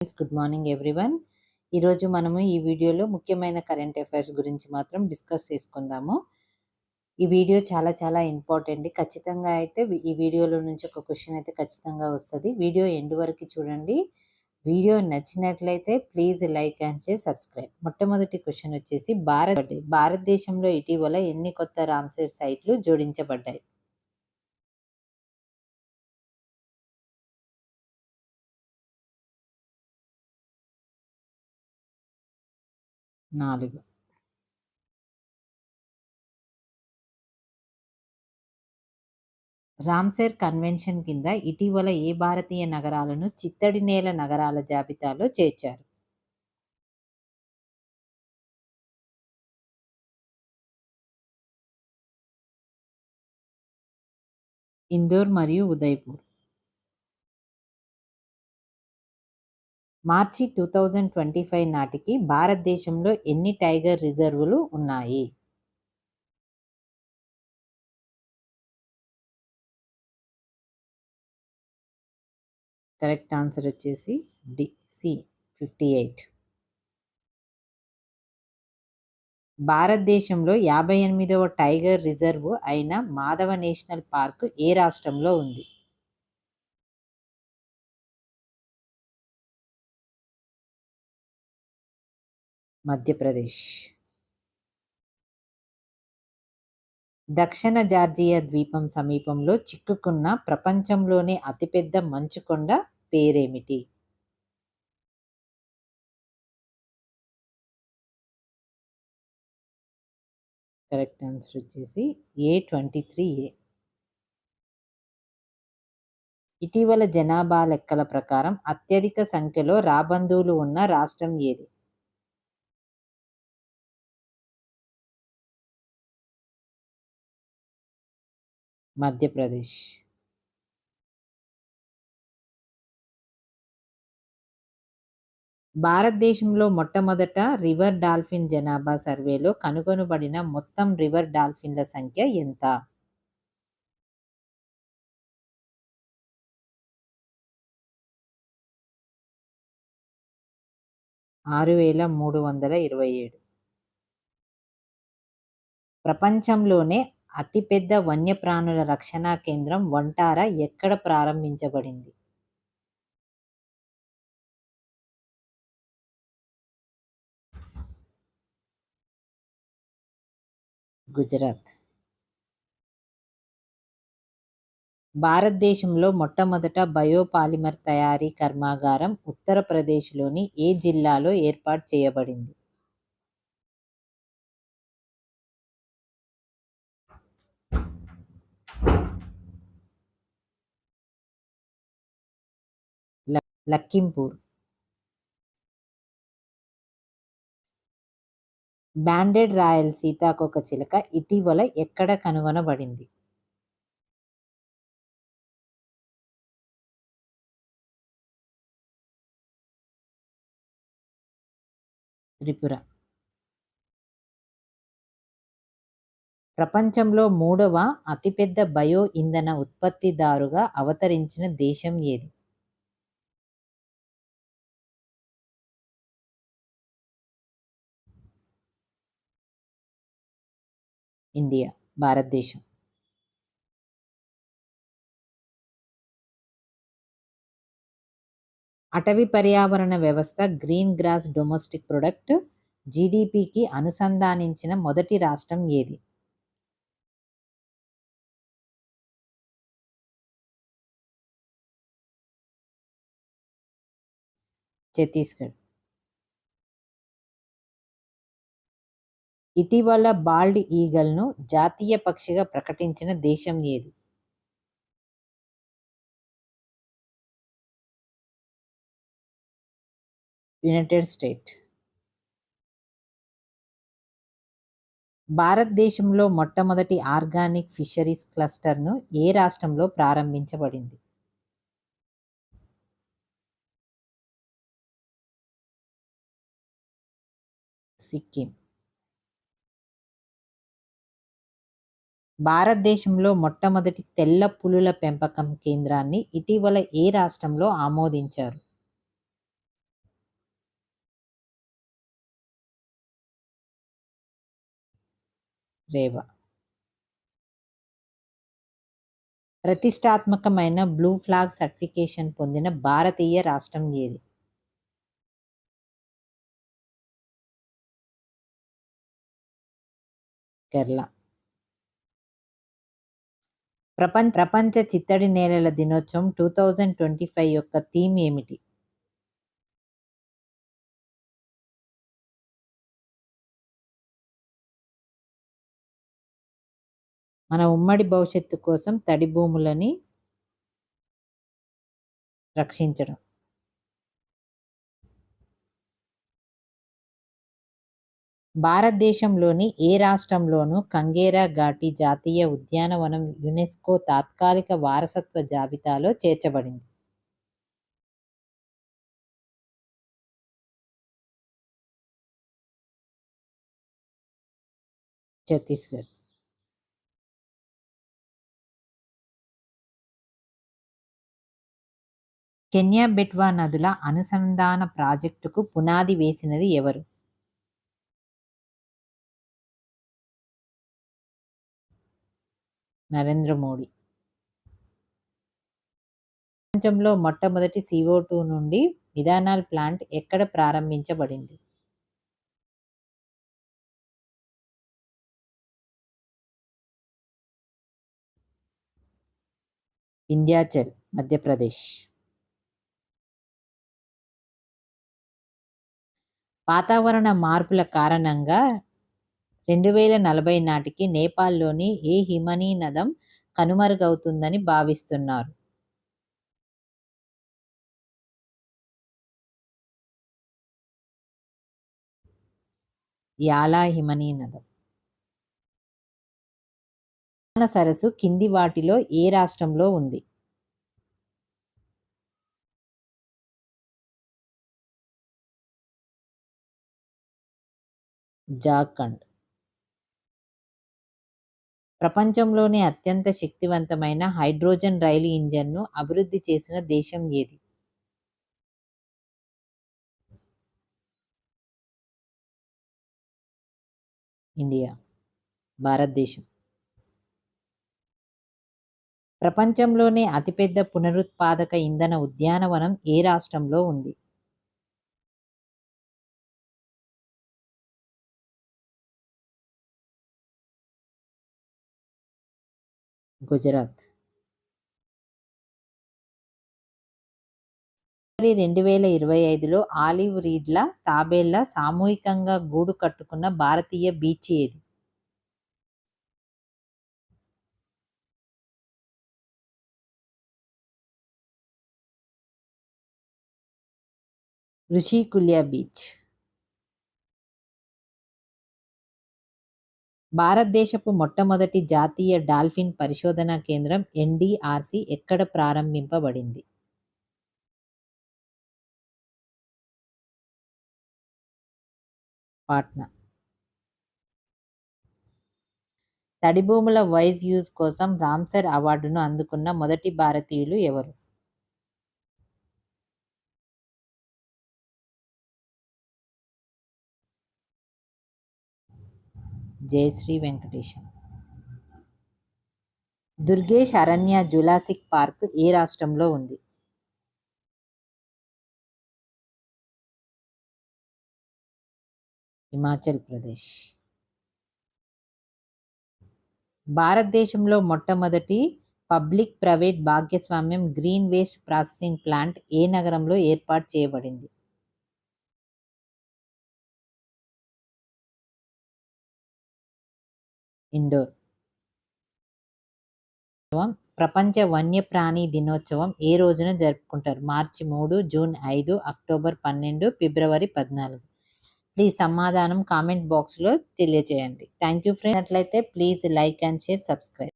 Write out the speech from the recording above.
Good morning everyone ఈరోజు మనము ఈ వీడియోలో ముఖ్యమైన కరెంట్ అఫైర్స్ గురించి మాత్రం డిస్కస్ చేసుకుందాము. ఈ వీడియో చాలా చాలా ఇంపార్టెంట్ ఖచ్చితంగా అయితే ఈ వీడియోలో నుంచి ఒక క్వశ్చన్ అయితే ఖచ్చితంగా వస్తుంది. వీడియో ఎండ్ వరకు చూడండి. వీడియో నచ్చినట్లయితే please like and share subscribe మొట్టమొదటి క్వశ్చన్ వచ్చేసి భారత్ భారతదేశంలో ఇటీవల ఎన్ని కొత్త రామ్సేర్ సైట్లు జోడించబడ్డాయి? నాలుగు. రామ్సేర్ కన్వెన్షన్ కింద ఇటీవల ఏ భారతీయ నగరాలను చిత్తడి నేల నగరాల జాబితాలో చేర్చారు? ఇందోర్ మరియు Udaipur. March two thousand twenty five నాటికి భారతదేశంలో ఎన్ని టైగర్ రిజర్వులు ఉన్నాయి? కరెక్ట్ ఆన్సర్ వచ్చేసి డి సి ఫిఫ్టీ ఎయిట్. భారతదేశంలో యాభై ఎనిమిదవ టైగర్ రిజర్వ్ అయిన మాధవ నేషనల్ పార్క్ ఏ రాష్ట్రంలో ఉంది? మధ్యప్రదేశ్. దక్షిణ జార్జియా ద్వీపం సమీపంలో చిక్కుకున్న ప్రపంచంలోనే అతిపెద్ద మంచుకొండ పేరేమిటి? కరెక్ట్ ఆన్సర్ వచ్చేసి ఏ ట్వంటీ త్రీ ఏ. ఇటీవల జనాభా లెక్కల ప్రకారం అత్యధిక సంఖ్యలో రాబంధువులు ఉన్న రాష్ట్రం ఏది? మధ్యప్రదేశ్. భారతదేశంలో మొట్టమొదట రివర్ డాల్ఫిన్ జనాభా సర్వేలో కనుగొనబడిన మొత్తం రివర్ డాల్ఫిన్ల సంఖ్య ఎంత? ఆరు వేల మూడు వందల ఇరవై ఏడు. ప్రపంచంలోనే అతిపెద్ద వన్యప్రాణుల రక్షణా కేంద్రం వంటార ఎక్కడ ప్రారంభించబడింది? గుజరాత్. భారతదేశంలో మొట్టమొదట బయోపాలిమర్ తయారీ కర్మాగారం ఉత్తరప్రదేశ్లోని ఏ జిల్లాలో ఏర్పాటు చేయబడింది? లక్కింపూర్. బ్యాండెడ్ రాయల్ సీతాకోక చిలక ఇటీవల ఎక్కడ కనుగొనబడింది? త్రిపుర. ప్రపంచంలో మూడవ అతిపెద్ద బయో ఇంధన ఉత్పత్తిదారుగా అవతరించిన దేశం ఏది? ఇండియా భారతదేశం. అటవీ పర్యావరణ వ్యవస్థ గ్రీన్ గ్రాస్ డొమెస్టిక్ ప్రొడక్ట్ జీడిపికి అనుసంధానించిన మొదటి రాష్ట్రం ఏది? ఛత్తీస్గఢ్. ఇటీవల బాల్డ్ ఈగల్ను జాతీయ పక్షిగా ప్రకటించిన దేశం ఏది? United State. భారతదేశంలో మొట్టమొదటి ఆర్గానిక్ ఫిషరీస్ క్లస్టర్ను ఏ రాష్ట్రంలో ప్రారంభించబడింది? సిక్కిం. భారతదేశంలో మొట్టమొదటి తెల్ల పులుల పెంపకం కేంద్రాన్ని ఇటీవల ఏ రాష్ట్రంలో ఆమోదించారు? రేవా. ప్రతిష్టాత్మకమైన బ్లూ ఫ్లాగ్ సర్టిఫికేషన్ పొందిన భారతీయ రాష్ట్రం ఏది? కేరళ. ప్రపంచ ప్రపంచ చిత్తడి నేలల దినోత్సవం టూ థౌజండ్ ట్వంటీ ఫైవ్ యొక్క థీమ్ ఏమిటి? మన ఉమ్మడి భవిష్యత్తు కోసం తడి భూములని రక్షించడం. భారతదేశంలోని ఏ రాష్ట్రంలోనూ కంగేరా ఘాటి జాతీయ ఉద్యానవనం యునెస్కో తాత్కాలిక వారసత్వ జాబితాలో చేర్చబడింది. ఛత్తీస్గఢ్. కెన్యా బెట్వా నదుల అనుసంధాన ప్రాజెక్టుకు పునాది వేసినది ఎవరు? నరేంద్ర మోడీ. ప్రపంచంలో మొట్టమొదటి సిఓ టూ నుండి విధానాల్ ప్లాంట్ ఎక్కడ ప్రారంభించబడింది? వింధ్యాచల్ మధ్యప్రదేశ్. వాతావరణ మార్పుల కారణంగా రెండు వేల నలభై నాటికి నేపాల్లోని ఏ హిమనీ నదం కనుమరుగవుతుందని భావిస్తున్నారు. యాలా హిమనీ నదం సరస్సు కింది వాటిలో ఏ రాష్ట్రంలో ఉంది? జార్ఖండ్. ప్రపంచంలోనే అత్యంత శక్తివంతమైన హైడ్రోజన్ రైలు ఇంజన్ను అభివృద్ధి చేసిన దేశం ఏది? ఇండియా. భారతదేశం. ప్రపంచంలోనే అతిపెద్ద పునరుత్పాదక ఇంధన ఉద్యానవనం ఏ రాష్ట్రంలో ఉంది? గుజరాత్. రెండు వేల ఇరవై ఐదులో ఆలివ్ రీడ్ల తాబేళ్ళ సామూహికంగా గూడు కట్టుకున్న భారతీయ బీచ్ ఏది? ఋషికుల్య బీచ్. భారతదేశపు మొట్టమొదటి జాతీయ డాల్ఫిన్ పరిశోధనా కేంద్రం ఎన్డిఆర్సి ఎక్కడ ప్రారంభింపబడింది? పాట్నా. తడి భూముల వైజ్ యూజ్ కోసం రామ్సర్ అవార్డును అందుకున్న మొదటి భారతీయులు ఎవరు? జయశ్రీ వెంకటేశం. దుర్గేష్ అరణ్య జులాసిక్ పార్క్ ఏ రాష్ట్రంలో ఉంది? హిమాచల్ ప్రదేశ్. భారతదేశంలో మొట్టమొదటి పబ్లిక్ ప్రైవేట్ భాగ్యస్వామ్యం గ్రీన్ వేస్ట్ ప్రాసెసింగ్ ప్లాంట్ ఏ నగరంలో ఏర్పాటు చేయబడింది? ఇండోర్. ప్రపంచ వన్యప్రాణి దినోత్సవం ఏ రోజున జరుపుకుంటారు? మార్చి మూడు జూన్ ఐదు అక్టోబర్ పన్నెండు ఫిబ్రవరి పద్నాలుగు. ప్లీజ్ సమాధానం కామెంట్ బాక్స్లో తెలియజేయండి థ్యాంక్ యూ ఫ్రెండ్ అట్లయితే please like and share subscribe.